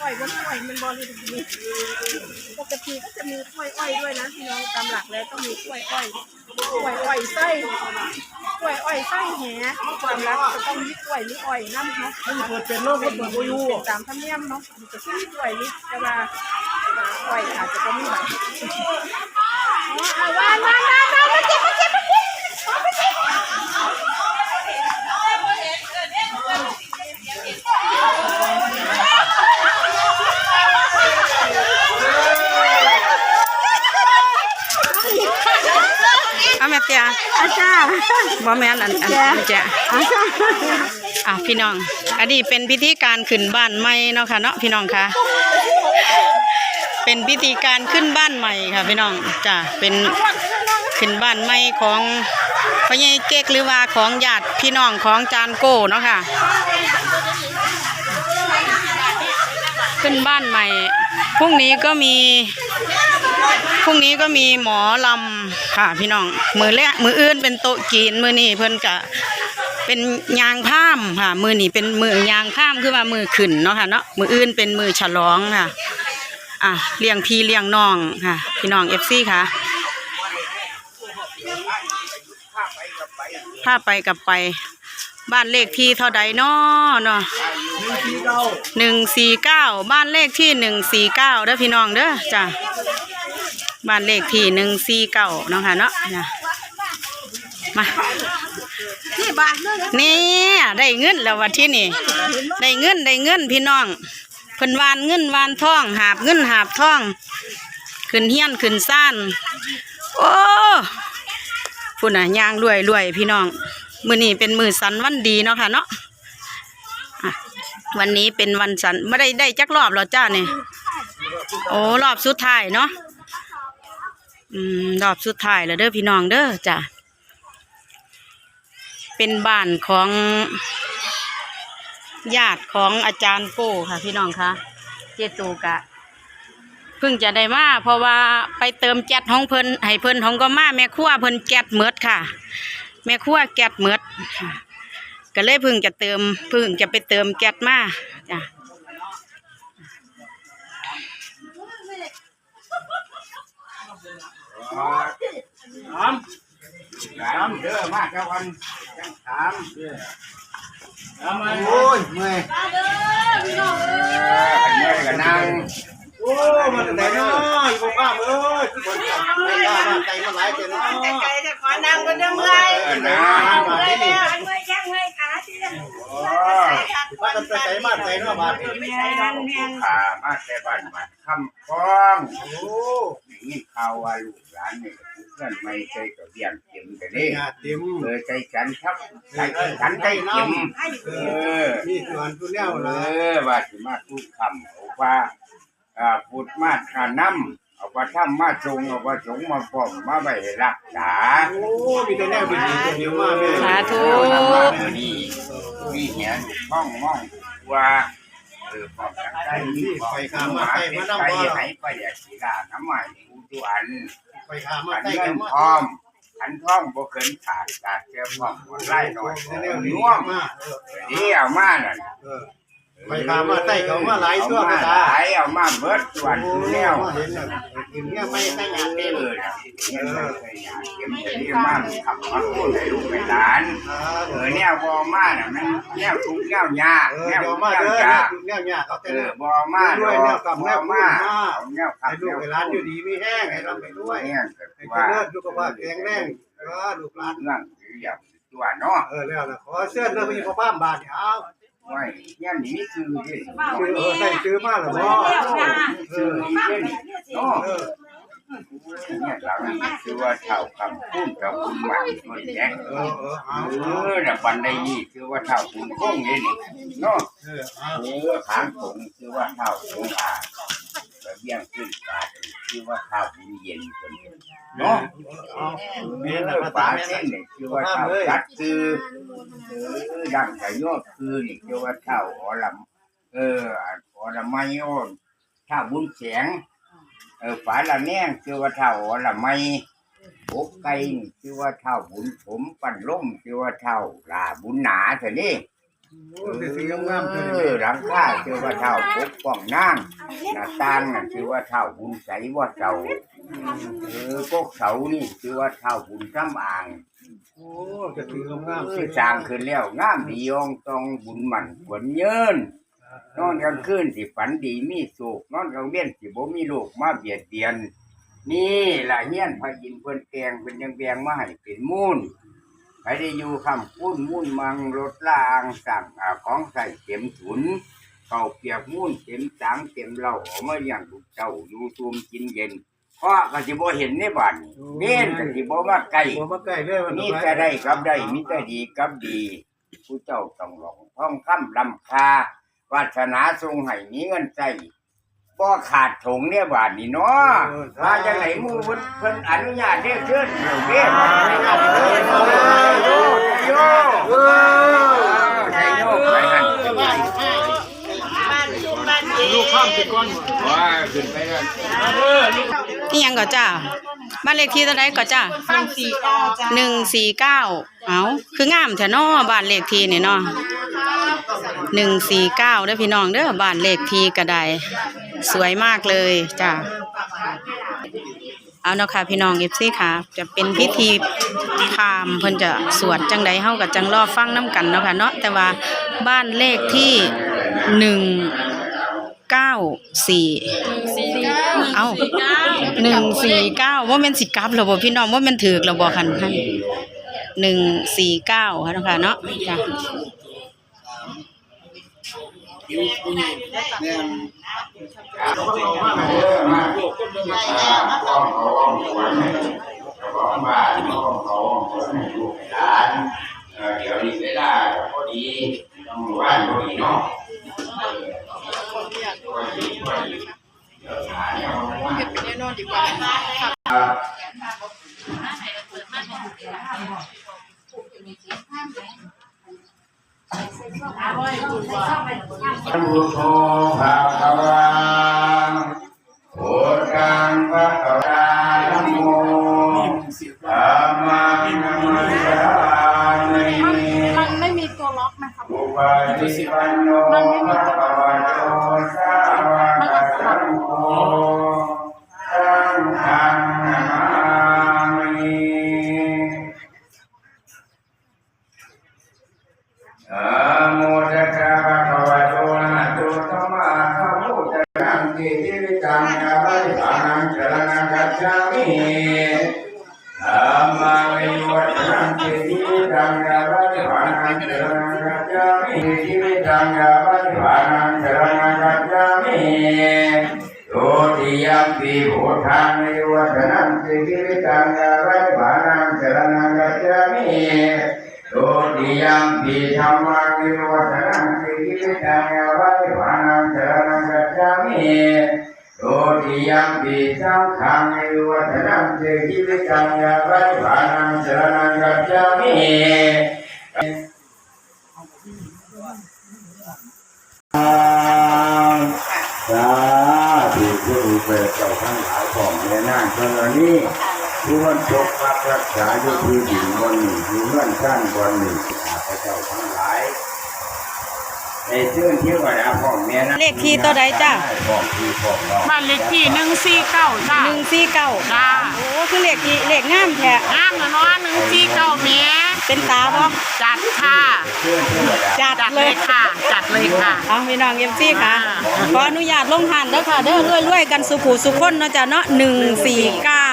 อ้อยบนอ้อยมันบริสุทธิ์ปกติก็จะมีกล้วยอ้อยด้วยนะพี่น้องตามหลักแล้วต้องมีกล้วยอ้อยกล้วยอ้อยไส้กล้วยอ้อยไส้แหความรักจะต้องมีกล้วยมีอ้อยน้ำเนาะมันเปิดเป็นโลกมันเปิดบ่อยู่เป็นตามธรรมเนียมเนาะจะซื้อกล้วยนี่แต่ว่าอ้อยอาจจะต้องมีแบบเอาวานวานวานวานมาเจ็บมาเจ็บมาเจ็บมาเจ็บ เอาแม่เตียอาจารย์บ่แม่นอันอันอันแจะอะพี่น้อง อันนี้เป็นพิธีการขึ้นบ้านใหม่เนาะค่ะเนาะพี่น้องค่ะ เป็นพิธีการขึ้นบ้านใหม่ค่ะ พี่น้องจ้ะเป็นขึ้นบ้านใหม่ของพ่อใหญ่เก๊กหรือว่าของญาติพี่น้องของจานโก้เนาะค่ะ ขึ้นบ้านใหม่พรุ่งนี้ก็มี พรุ่งนี้ก็มีหมอลำค่ะพี่น้อง มือแรกมืออื่นเป็นโต๊ะจีนมือนี้เพิ่นจะเป็นยางข้ามค่ะ มือนี้เป็นมือยางข้ามคือว่ามือขึ้นเนาะค่ะเนาะมืออื่นเป็นมือฉลองค่ะ อะเลี้ยงพี่เลี้ยงน้องค่ะ พี่น้องเอฟซีค่ะถ้าไปกับไป บ้านเลขที่เท่าใดเนาะเนาะหนึ่งสี่เก้าบ้านเลขที่หนึ่งสี่เก้าเด้อพี่น้องเด้อจ้ะ บ้านเลขที่หนึ่งสี่เก้าเนาะค่ะเนาะนะมาที่บ้านเลยนะนี่ได้เงินแล้ววันที่นี่ ได้เงินได้เงินพี่น้องเพิ่นวานเงินวานทอง หาบเงินหาบทอง ขึ้นเฮี้ยนขึ้นซ่านโอ้พุ่นน่ะย่างรวยรวยพี่น้อง มือนี้เป็นมือสันวันดีเนาะค่ะเนาะวันนี้เป็นวันสันไม่ได้ได้จักรอบหรอจ้าเนี่ยโอ้รอบสุดท้ายเนาะ อืมรอบสุดท้ายแล้วเด้อพี่น้องเด้อจ้ะเป็นบ้านของญาติของอาจารย์โก้ค่ะ พี่น้องคะเจตูกะเพิ่งจะได้มาเพราะว่าไปเติมแก๊สของเพิ่นให้เพิ่นของก็มาแม่ครัวเพิ่นแก๊สเมดค่ะ แม่ครัวแก๊สเมดก็เลยเพิ่งจะเติมเพิ่งจะไปเติมแก๊สมาจ้ะ ถามถามเด้อมาเจ้าวันถามถามมโอ้ยเมื่อยเด้อพี่น้องเอ้ยเมื่อยกันนั่งโอ้มาแต่นเนาะอีกบ้าเอ้ยคนทำไม่กล้ามาใจมาหลายเต็นาใจจะขอนางก็เดิมเลยเออนะมาที่นี่เมื่อยแข้งเมื่อยขาที่เดิมโอ้มาตั้งแต่ใจมาใจเนาะมาไม่ใช่อกแมงขามาแต่บ้านมันคำฟ้องโอ้ นี่ข่าวว่าลูกหลานนี่เพื่อนไม่ใจกับเรียนเข็มกันนี่นี่งาเต็มเออใจกันครับใจกันใจเข็มเออนี่ส่วนตัวแนวเอละอว่าสิมาพูดคำเอาว่าอ่าพูดมาขานำเอาว่าถ้ำมาทรงเอาว่าสงมาฟ้องมาไว้ให้รักษา โอ้มีแต่แนวดีๆตัวเดียวมาแม่สาธุมานี่มีเหียนห้องมองว่า เออป้องกันได้มีป้องกันมาเป็นใจให้ไปอยากสิลาน้ำใหม่กูตุอันไปหามาได้กันมาพร้อมขันท่องบ่เกินขาดขาดเจ้าพ่อมไล่หน่อยแนวดีน่วมมานี่เอามานั่นเออ ไปหามาใต้เขามาหลายชั่วเอากมาตาหลายเอามาเบิดส่วนโอ้แนวเห็นแล้วกินเนี่ยไม่ใช่ยาเอเต็มอนะเห็นแล้วเคยอยากเก็บจะนี่มาขับมาพูดให้ลูกให้หลานเออแนวบ่มาน่ะมันแนวทุกข์แนวยากเออแนวเดี๋ยวทุกข์มาแนวเด้อยากเนี่ยเนี่ยเขาเอแต่อบ่มาดอกบ่มาเอาแนวขับให้แนลูกวให้หลานอยู่ดีมีแห้งให้ร่ำไปด้วยเนี่ยก็ให้ว่าเจริญสุขภาพแข็งแรงเออลูกหลานเรื่องอยู่อย่างตัวเนาะเออแล้วนะขอเสื้อเรื่องพี่พ่อป้ามบาทเอา ไว้เนี่ยนี่คือที่ซื้อเออได้ซื้อมาหรือเปล่าคือที่นี่เนาะเออเนี่ยเราคือว่าเท่าคำพุ่งกับคุณหวังคนแย่เออเออเอาเออแต่ปันไดนี่คือว่าเท่าคุณคงนี่นี่เนาะเออเอาเออขางผมคือว่าเท่าคุณอา ระเบียงขึ้นฟ้าคือว่าเท่าคุณเย็นคนเนาะเอาเอเมียนอภาษาฟ้าเมียเส้นนนี่ยคือว่าเท่าจัดคือดังไก่ยอดคือนี่คือว่าเท่าอลำเอออลำไมโอนถ้าบุญแสงเออฝาละแนงคือว่าเท่าละไม่อกไก่นี่คือว่าเท่าบุญผมปั่นล่มคือว่าเท่าลาบุญหนาเถอะนี่ เออหลังคาชื่อว่าเท่าปกป้องนางหน้าต่างน่ะชื่อว่าเท่าบุญใสว่าเสาเออพวกเสานี่ชื่อว่าเท่าบุญซ้ำอ่างโอ้จะสีงามเออสร้างขึ้นแล้วงามดียองต้องบุญมันขวนเยินนอนกลางคืนสิฝันดีมีสุขนอนกลางเวียนสิบ่มีโรคมาเบียดเบียน นี่ล่ะเฮียนพระยินเพิ่นแกงเป็นยังแบงมาให้เป็นมูล ใครได้อยู่คำพูนมุ่นมังรถล่างสั่งอ่าของใส่เต็มถุนเก่าเปียกมุ่นเต็มสางเต็มเหล้าเออกมาอย่างลูกเจ้าอยู่ตูมกินเย็นเพราะก็สิบ่เห็นในบ้านนี่เบ้นก็สิบ่มาใกล้ผมมาใกล้เลยวันมีนี้แต่ได้กับได้มีแต่ดีกับดี ผู้เจ้าต้องหลงท่องคำลำคาวาสนาทรงให้มีเงินใจ บ่ขาดถงเนี่ยบาทนี่เนาะมาจากไหนหมู่เพิ่นเพิ่นอนุญาตเด้อเชิญเดี๋ยวเด้โยโยเออใช่โยไปหันลูกข้ามติดก้อนว่าขึ้นไปแล้วนี่ยังก่อจ้าบ้านเลขที่เท่าไรก่อจ้าหนึ่งสี่เก้าจ้าหนึ่งสี่เก้าเอาคืองามแท้เนาะบ้านเลขที่นี่เนาะหนึ่งสี่เก้าเด้อพี่น้องเด้อบ้านเลขที่ก็ได้ สวยมากเลยจ้าเอาเนาะค่ะพี่น้องเอฟซีค่ะ จะเป็นพิธีพามเพิ่นจะสวดจังใดเฮากับจังรอฟังน้กันเนาะค่ะเนาะแต่ว่าบ้านเลขที่หนึ่งเก้าสี่เอาหนึ่งสี่เก้าว่าม่นสิกลับหรอบ่พี่น้องว่าม่นถือกหรอบ่คันท่านหนึ่งสี่เก้าค่ะเนาะค่ะเนาะจ้ะ ของเขาของขวัญของบ้านของเขาของขวัญให้ลูกหานเออเดี๋ยวนี้เวลาพอดีต้องว่านพอ ดีเนาะพุทโธภะคะวาโอตังภะคะวานะโมธัมมังนัมมัสสามิมันไม่มีตัวล็อกนะครับอุปาทิปันโนภะคะวะโตสา พุทธังวิวัตชังติจิวิตังยาวิสานังสรณังกัจฉามิโตติยัมปิธรรมังนิวัฒนังสิกิริตังยาวัฏวานังสรณังกัจฉามิโตติยัมปิสังฆังนิวัฒนังสิกิริตังยาวัฏวานังสรณังกัจฉามิสาธุผู้เปิดเจ้าทั้งหลายของแม่นางคนนี้ผู้วันปกปักรักษาอยู่ที่ดินบนหนึ่งผู้เงื่อนข้างบนหนึ่งข้าพเจ้าทั้งหลายในเชื่อที่ว่าดาพ่อแม่นะเลขที่ตัวใดจ้าพ่อพี่พ่อน้องบ้านเลขที่หนึ่งสี่เก้าจ้าหนึ่งสี่เก้าจ้าโอ้คือเลขที่เลขงามแท้งามนะเนาะหนึ่งสี่เก้าแม่ เป็นตาป่จัดค่ะ จัดเลยค่ะ จัดเลยค่ะ เอาพี่น้องเอฟซี่ค่ะ ขออนุญาตลงหันเด้อค่ะ เด้อรวยๆกันสุขูสุขคนนะจ๊ะเนาะหนึ่งสี่เก้า